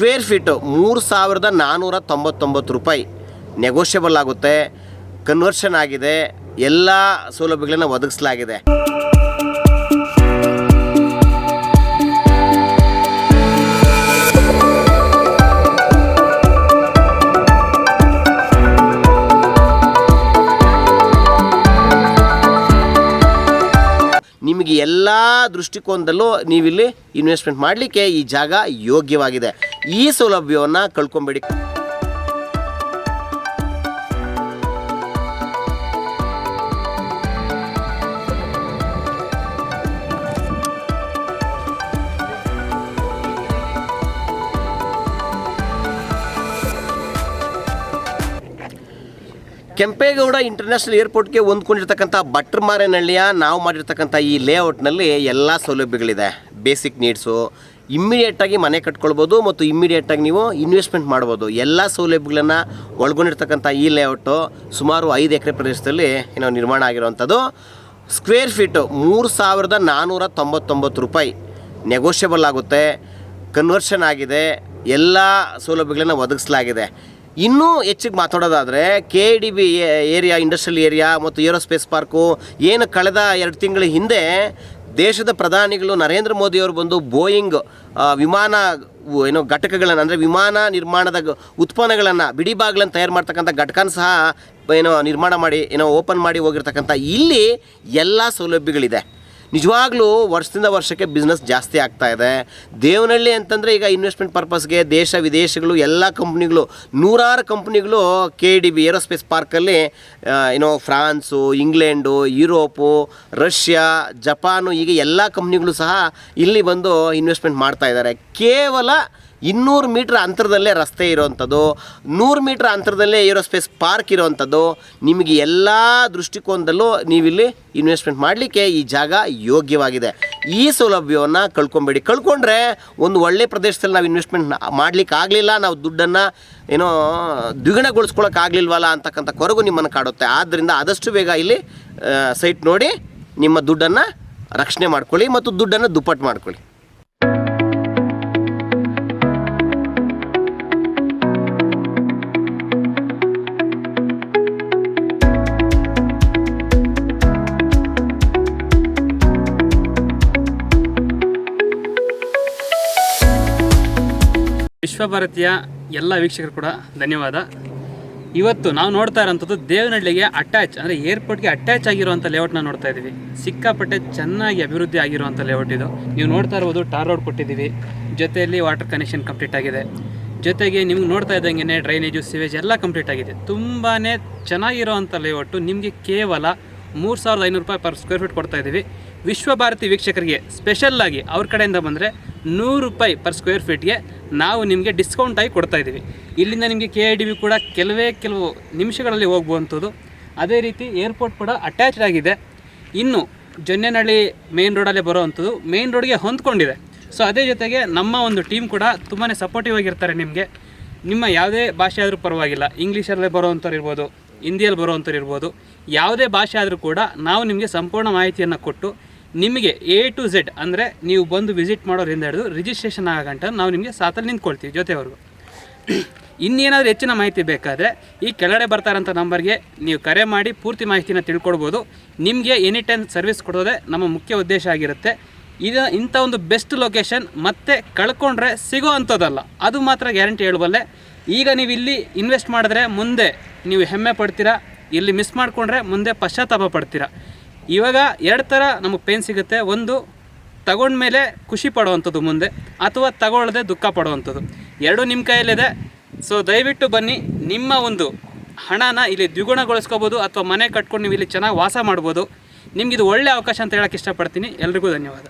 Square feet ಮೂರು ಸಾವಿರದ ನಾನ್ನೂರ ತೊಂಬತ್ತೊಂಬತ್ತು ರೂಪಾಯಿ. ನೆಗೋಷಿಯಬಲ್ ಆಗುತ್ತೆ ಕನ್ವರ್ಷನ್ ಆಗಿದೆ ಎಲ್ಲ ಸೌಲಭ್ಯಗಳನ್ನು ಒದಗಿಸಲಾಗಿದೆ. ನಿಮಗೆ ಎಲ್ಲ ದೃಷ್ಟಿಕೋನದಲ್ಲೂ ನೀವಿಲ್ಲಿ ಇನ್ವೆಸ್ಟ್ಮೆಂಟ್ ಮಾಡಲಿಕ್ಕೆ ಈ ಜಾಗ ಯೋಗ್ಯವಾಗಿದೆ. ಈ ಸೌಲಭ್ಯವನ್ನು ಕಳ್ಕೊಂಬೇಡಿ. ಕೆಂಪೇಗೌಡ ಇಂಟರ್ನ್ಯಾಷನಲ್ ಏರ್ಪೋರ್ಟ್ಗೆ ಹೊಂದ್ಕೊಂಡಿರ್ತಕ್ಕಂಥ ಬಟ್ರಮಾರೇನಹಳ್ಳಿಯ ನಾವು ಮಾಡಿರ್ತಕ್ಕಂಥ ಈ ಲೇಔಟ್ನಲ್ಲಿ ಎಲ್ಲ ಸೌಲಭ್ಯಗಳಿದೆ. ಬೇಸಿಕ್ ನೀಡ್ಸು ಇಮ್ಮಿಡಿಯೇಟಾಗಿ ಮನೆ ಕಟ್ಕೊಳ್ಬೋದು ಮತ್ತು ಇಮ್ಮಿಡಿಯೇಟಾಗಿ ನೀವು ಇನ್ವೆಸ್ಟ್ಮೆಂಟ್ ಮಾಡ್ಬೋದು. ಎಲ್ಲ ಸೌಲಭ್ಯಗಳನ್ನು ಒಳಗೊಂಡಿರ್ತಕ್ಕಂಥ ಈ ಲೇಔಟು ಸುಮಾರು ಐದು ಎಕರೆ ಪ್ರದೇಶದಲ್ಲಿ ಏನೋ ನಿರ್ಮಾಣ ಆಗಿರುವಂಥದ್ದು. ಸ್ಕ್ವೇರ್ ಫೀಟು ಮೂರು ಸಾವಿರದ ನಾನ್ನೂರ ತೊಂಬತ್ತೊಂಬತ್ತು ರೂಪಾಯಿ ನೆಗೋಷಿಯಬಲ್ ಆಗುತ್ತೆ ಕನ್ವರ್ಷನ್ ಆಗಿದೆ, ಎಲ್ಲ ಸೌಲಭ್ಯಗಳನ್ನು ಒದಗಿಸಲಾಗಿದೆ. ಇನ್ನೂ ಹೆಚ್ಚಿಗೆ ಮಾತಾಡೋದಾದರೆ K D B area industrial area ಮತ್ತು ಏರೋಸ್ಪೇಸ್ ಪಾರ್ಕು ಏನು ಕಳೆದ ಎರಡು ತಿಂಗಳ ಹಿಂದೆ ದೇಶದ ಪ್ರಧಾನಿಗಳು ನರೇಂದ್ರ ಮೋದಿಯವರು ಬಂದು ಬೋಯಿಂಗ್ ವಿಮಾನ, ಏನೋ ಘಟಕಗಳನ್ನು, ಅಂದರೆ ವಿಮಾನ ನಿರ್ಮಾಣದ ಉತ್ಪನ್ನಗಳನ್ನು ಬಿಡಿ ಬಾಗಿಲನ್ನು ತಯಾರು ಮಾಡ್ತಕ್ಕಂಥ ಘಟಕನ ಸಹ ಏನೋ ನಿರ್ಮಾಣ ಮಾಡಿ, ಏನೋ ಓಪನ್ ಮಾಡಿ ಹೋಗಿರ್ತಕ್ಕಂಥ ಇಲ್ಲಿ ಎಲ್ಲ ಸೌಲಭ್ಯಗಳಿದೆ. ನಿಜವಾಗ್ಲೂ ವರ್ಷದಿಂದ ವರ್ಷಕ್ಕೆ ಬಿಸ್ನೆಸ್ ಜಾಸ್ತಿ ಆಗ್ತಾ ಇದೆ. ದೇವನಹಳ್ಳಿ ಅಂತಂದರೆ ಈಗ ಇನ್ವೆಸ್ಟ್ಮೆಂಟ್ ಪರ್ಪಸ್ಗೆ ದೇಶ ವಿದೇಶಗಳು ಎಲ್ಲ ಕಂಪ್ನಿಗಳು ನೂರಾರು ಕಂಪ್ನಿಗಳು ಕೆ ಡಿ ಬಿ ಏರೋಸ್ಪೇಸ್ ಪಾರ್ಕಲ್ಲಿ ಏನೋ France England Europe Russia Japan ಹೀಗೆ ಎಲ್ಲ ಕಂಪ್ನಿಗಳು ಸಹ ಇಲ್ಲಿ ಬಂದು ಇನ್ವೆಸ್ಟ್ಮೆಂಟ್ ಮಾಡ್ತಾ ಇದ್ದಾರೆ. ಕೇವಲ ಇನ್ನೂರು ಮೀಟ್ರ್ ಅಂತರದಲ್ಲೇ ರಸ್ತೆ ಇರೋವಂಥದ್ದು ನೂರು ಮೀಟ್ರ್ ಅಂತರದಲ್ಲೇ ಏರೋಸ್ಪೇಸ್ ಪಾರ್ಕ್ ಇರೋವಂಥದ್ದು ನಿಮಗೆ ಎಲ್ಲ ದೃಷ್ಟಿಕೋನದಲ್ಲೂ ನೀವಿಲ್ಲಿ ಇನ್ವೆಸ್ಟ್ಮೆಂಟ್ ಮಾಡಲಿಕ್ಕೆ ಈ ಜಾಗ ಯೋಗ್ಯವಾಗಿದೆ. ಈ ಸೌಲಭ್ಯವನ್ನು ಕಳ್ಕೊಬೇಡಿ. ಕಳ್ಕೊಂಡ್ರೆ ಒಂದು ಒಳ್ಳೆ ಪ್ರದೇಶದಲ್ಲಿ ನಾವು ಇನ್ವೆಸ್ಟ್ಮೆಂಟ್ ಮಾಡ್ಲಿಕ್ಕೆ ಆಗಲಿಲ್ಲ, ನಾವು ದುಡ್ಡನ್ನು ಏನೋ ದ್ವಿಗುಣಗೊಳಿಸ್ಕೊಳಕ್ಕಾಗಲಿಲ್ವಲ್ಲ ಅಂತಕ್ಕಂಥ ಕೊರಗು ನಿಮ್ಮನ್ನು ಕಾಡುತ್ತೆ. ಆದ್ದರಿಂದ ಆದಷ್ಟು ಬೇಗ ಇಲ್ಲಿ ಸೈಟ್ ನೋಡಿ ನಿಮ್ಮ ದುಡ್ಡನ್ನು ರಕ್ಷಣೆ ಮಾಡ್ಕೊಳ್ಳಿ ಮತ್ತು ದುಡ್ಡನ್ನು ದುಪ್ಪಟ್ಟು ಮಾಡ್ಕೊಳ್ಳಿ. ವಿಶ್ವಭಾರತಿಯ ಎಲ್ಲ ವೀಕ್ಷಕರು ಕೂಡ ಧನ್ಯವಾದ. ಇವತ್ತು ನಾವು ನೋಡ್ತಾ ಇರೋಂಥದ್ದು ದೇವನಹಳ್ಳಿಗೆ ಅಟ್ಯಾಚ್ ಅಂದರೆ ಏರ್ಪೋರ್ಟ್ಗೆ ಅಟ್ಯಾಚ್ ಆಗಿರುವಂಥ ಲೇಔಟ್ನ ನೋಡ್ತಾ ಇದ್ದೀವಿ. ಸಿಕ್ಕಾಪಟ್ಟೆ ಚೆನ್ನಾಗಿ ಅಭಿವೃದ್ಧಿ ಆಗಿರುವಂಥ ಲೇಔಟ್ ಇದು. ನೀವು ನೋಡ್ತಾ ಇರ್ಬೋದು ಟಾರ್ ರೋಡ್ ಕೊಟ್ಟಿದ್ದೀವಿ. ಜೊತೆಯಲ್ಲಿ ವಾಟರ್ ಕನೆಕ್ಷನ್ ಕಂಪ್ಲೀಟ್ ಆಗಿದೆ. ಜೊತೆಗೆ ನಿಮ್ಗೆ ನೋಡ್ತಾ ಇದ್ದಂಗೆ ಡ್ರೈನೇಜು ಸಿವೇಜ್ ಎಲ್ಲ ಕಂಪ್ಲೀಟ್ ಆಗಿದೆ. ತುಂಬಾ ಚೆನ್ನಾಗಿರುವಂಥ ಲೇಔಟು ನಿಮಗೆ ಕೇವಲ ಮೂರು ಸಾವಿರದ ಐನೂರು ರೂಪಾಯಿ ಪರ್ ಸ್ಕ್ವೇರ್ ಫೀಟ್ ಕೊಡ್ತಾ ಇದ್ದೀವಿ. ವಿಶ್ವಭಾರತಿ ವೀಕ್ಷಕರಿಗೆ ಸ್ಪೆಷಲ್ಲಾಗಿ ಅವ್ರ ಕಡೆಯಿಂದ ಬಂದರೆ ನೂರು ರೂಪಾಯಿ ಪರ್ ಸ್ಕ್ವೇರ್ ಫೀಟ್ಗೆ ನಾವು ನಿಮಗೆ ಡಿಸ್ಕೌಂಟ್ ಆಗಿ ಕೊಡ್ತಾ ಇದ್ದೀವಿ. ಇಲ್ಲಿಂದ ನಿಮಗೆ ಕೆ ಐ ಡಿ ಬಿ ಕೂಡ ಕೆಲವೇ ಕೆಲವು ನಿಮಿಷಗಳಲ್ಲಿ ಹೋಗುವಂಥದ್ದು ಅದೇ ರೀತಿ ಏರ್ಪೋರ್ಟ್ ಕೂಡ ಅಟ್ಯಾಚ್ಡ್ ಆಗಿದೆ. ಇನ್ನು ಜೊನ್ನೆನಹಳ್ಳಿ ಮೇನ್ ರೋಡಲ್ಲೇ ಬರೋವಂಥದ್ದು ಮೇನ್ ರೋಡ್ಗೆ ಹೊಂದ್ಕೊಂಡಿದೆ. ಸೊ ಅದೇ ಜೊತೆಗೆ ನಮ್ಮ ಒಂದು ಟೀಮ್ ಕೂಡ ತುಂಬಾ ಸಪೋರ್ಟಿವ್ ಆಗಿರ್ತಾರೆ ನಿಮಗೆ. ನಿಮ್ಮ ಯಾವುದೇ ಭಾಷೆ ಆದರೂ ಪರವಾಗಿಲ್ಲ. ಇಂಗ್ಲೀಷಲ್ಲೇ ಬರೋವಂಥವ್ರು ಇರ್ಬೋದು, ಹಿಂದಿಯಲ್ಲಿ ಬರೋವಂಥವ್ರು ಇರ್ಬೋದು, ಯಾವುದೇ ಭಾಷೆ ಆದರೂ ಕೂಡ ನಾವು ನಿಮಗೆ ಸಂಪೂರ್ಣ ಮಾಹಿತಿಯನ್ನು ಕೊಟ್ಟು ನಿಮಗೆ ಎ ಟು ಝೆಡ್ ಅಂದರೆ ನೀವು ಬಂದು ವಿಸಿಟ್ ಮಾಡೋರಿಂದ ಹಿಡಿದು ರಿಜಿಸ್ಟ್ರೇಷನ್ ಆಗಂಟ ನಾವು ನಿಮಗೆ ಸಾತಲ್ಲಿ ನಿಂತ್ಕೊಳ್ತೀವಿ ಜೊತೆವರೆಗೂ. ಇನ್ನೇನಾದರೂ ಹೆಚ್ಚಿನ ಮಾಹಿತಿ ಬೇಕಾದರೆ ಈ ಕೆಳಗಡೆ ಬರ್ತಾರಂಥ ನಂಬರ್ಗೆ ನೀವು ಕರೆ ಮಾಡಿ ಪೂರ್ತಿ ಮಾಹಿತಿನ ತಿಳ್ಕೊಳ್ಬೋದು. ನಿಮಗೆ ಎನಿ ಟೈಮ್ ಸರ್ವಿಸ್ ಕೊಡೋದೇ ನಮ್ಮ ಮುಖ್ಯ ಉದ್ದೇಶ ಆಗಿರುತ್ತೆ. ಇದು ಇಂಥ ಒಂದು ಬೆಸ್ಟ್ ಲೊಕೇಶನ್ ಮತ್ತೆ ಕಳ್ಕೊಂಡ್ರೆ ಸಿಗೋ ಅಂಥದ್ದಲ್ಲ. ಅದು ಮಾತ್ರ ಗ್ಯಾರಂಟಿ ಹೇಳಬಲ್ಲೆ. ಈಗ ನೀವು ಇಲ್ಲಿ ಇನ್ವೆಸ್ಟ್ ಮಾಡಿದ್ರೆ ಮುಂದೆ ನೀವು ಹೆಮ್ಮೆ ಪಡ್ತೀರಾ, ಇಲ್ಲಿ ಮಿಸ್ ಮಾಡಿಕೊಂಡ್ರೆ ಮುಂದೆ ಪಶ್ಚಾತ್ತಾಪ ಪಡ್ತೀರಾ. ಇವಾಗ ಎರಡು ಥರ ನಮಗೆ ಪೇನ್ ಸಿಗುತ್ತೆ. ಒಂದು ತಗೊಂಡ್ಮೇಲೆ ಖುಷಿ ಪಡುವಂಥದ್ದು ಮುಂದೆ, ಅಥವಾ ತಗೊಳ್ಳದೆ ದುಃಖ ಪಡುವಂಥದ್ದು. ಎರಡೂ ನಿಮ್ಮ ಕೈಯಲ್ಲಿದೆ. ಸೊ ದಯವಿಟ್ಟು ಬನ್ನಿ. ನಿಮ್ಮ ಒಂದು ಹಣನ ಇಲ್ಲಿ ದ್ವಿಗುಣಗೊಳಿಸ್ಕೋಬೋದು, ಅಥವಾ ಮನೆ ಕಟ್ಕೊಂಡು ನೀವು ಇಲ್ಲಿ ಚೆನ್ನಾಗಿ ವಾಸ ಮಾಡ್ಬೋದು. ನಿಮ್ಗೆ ಇದು ಒಳ್ಳೆ ಅವಕಾಶ ಅಂತ ಹೇಳಕ್ಕೆ ಇಷ್ಟಪಡ್ತೀನಿ. ಎಲ್ರಿಗೂ ಧನ್ಯವಾದ.